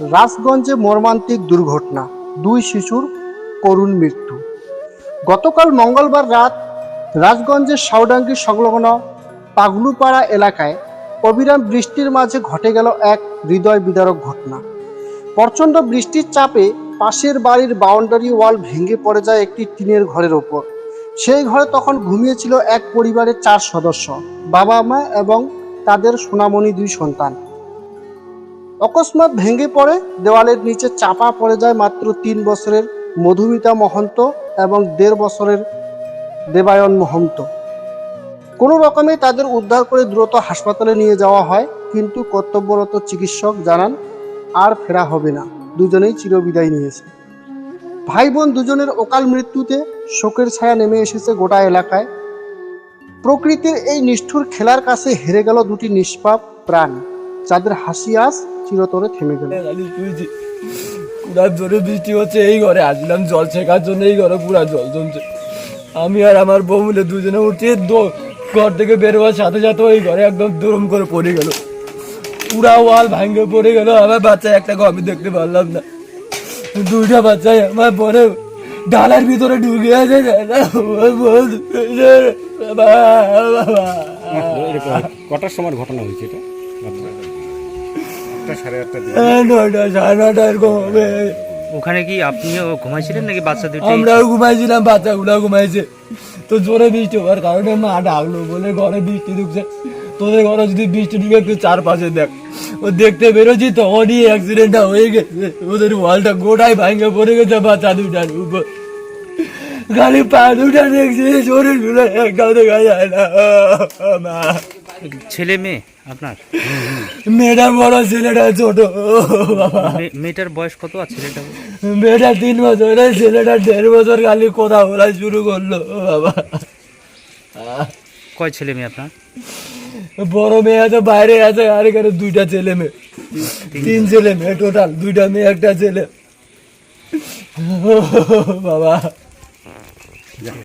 রাজগঞ্জে মর্মান্তিক দুর্ঘটনা, দুই শিশুর করুণ মৃত্যু। গতকাল মঙ্গলবার রাত রাজগঞ্জের সাউডাঙ্গি সংলগ্ন পাগলুপাড়া এলাকায় অবিরাম বৃষ্টির মাঝে ঘটে গেল এক হৃদয় বিদারক ঘটনা। প্রচণ্ড বৃষ্টির চাপে পাশের বাড়ির বাউন্ডারি ওয়াল ভেঙে পড়ে যায় একটি টিনের ঘরের ওপর। সেই ঘরে তখন ঘুমিয়েছিল এক পরিবারের চার সদস্য বাবা মা এবং তাদের সোনামণি দুই সন্তান। অকস্মাৎ ভেঙে পড়ে, দেওয়ালের নিচে চাপা পড়ে যায় মাত্র তিন বছরের মধুমিতা মহন্ত এবং দেড় বছরের দেবায়ন মহন্ত। কোনো রকমে তাদের উদ্ধার করে দ্রুত হাসপাতালে নিয়ে যাওয়া হয়, কিন্তু কর্তব্যরত চিকিৎসক জানান, আর ফেরা হবে না। দুজনেই চিরবিদায় নিয়েছে ভাই বোন দুজনের অকাল মৃত্যুতে শোকের ছায়া নেমে এসেছে গোটা এলাকায়। প্রকৃতির এই নিষ্ঠুর খেলার কাছে হেরে গেল দুটি নিষ্পাপ প্রাণ, যাদের হাসি আজ চিরতরে থেমে গেল। পুরা জোরে বৃষ্টি হচ্ছে এই ঘরে আসলাম জল শেখার জন্য এই ঘরে পুরা জল জমছে। আমি আর আমার বউ মিলে দুজনে উঠে দো- ঘর থেকে বেরোবার সাথে সাথে ওই ঘরে একদম দরম করে পড়ে গেল। পুরা ওয়াল ভাঙে পড়ে গেল আমার বাচ্চা একটা আমি দেখতে পারলাম না। দুইটা বাচ্চাই আমার পরে ডালার ভিতরে ঢুকে আছে কটার সময় ঘটনা হয়েছে এটা? আটটা সাড়ে আটটা নয়টা সাড়ে নয়টা এরকম হবে ওখানে কি আপনিও ঘুমাইছিলেন নাকি বাচ্চা দুটো? আমরাও ঘুমাইছিলাম বাচ্চাগুলো ঘুমাইছে। তো জোরে বৃষ্টি হওয়ার কারণে মা ডাকলো বলে ঘরে বৃষ্টি ঢুকছে। তোদের ঘরে যদি বৃষ্টি ঢুকে একটু চারপাশে দেখ। ও দেখতে বেরোছি তখনই অ্যাক্সিডেন্টটা হয়ে গেছে। ওদের ওয়ালটা গোটাই ভাঙে পড়ে গেছে বাচ্চা দুটার উপর। গাড়ি পা দুটা দেখছি শরীরগুলো একটাও দেখা যায় না। মা। ছেলে মেয়ে আপনার? মেয়েটা বড় ছেলেটা ছোট। মেয়েটার বয়স কত আর ছেলেটা? মেয়েটা তিন বছরের ছেলেটা দেড় বছর খালি কথা বলা শুরু করল বাবা। কয় ছেলে মেয়ে আপনার? বড় মেয়ে আছে বাইরে আছে আর এখানে দুইটা ছেলে মেয়ে। তিন ছেলে। মেয়ে টোটাল দুইটা মেয়ে একটা ছেলে। বাবা।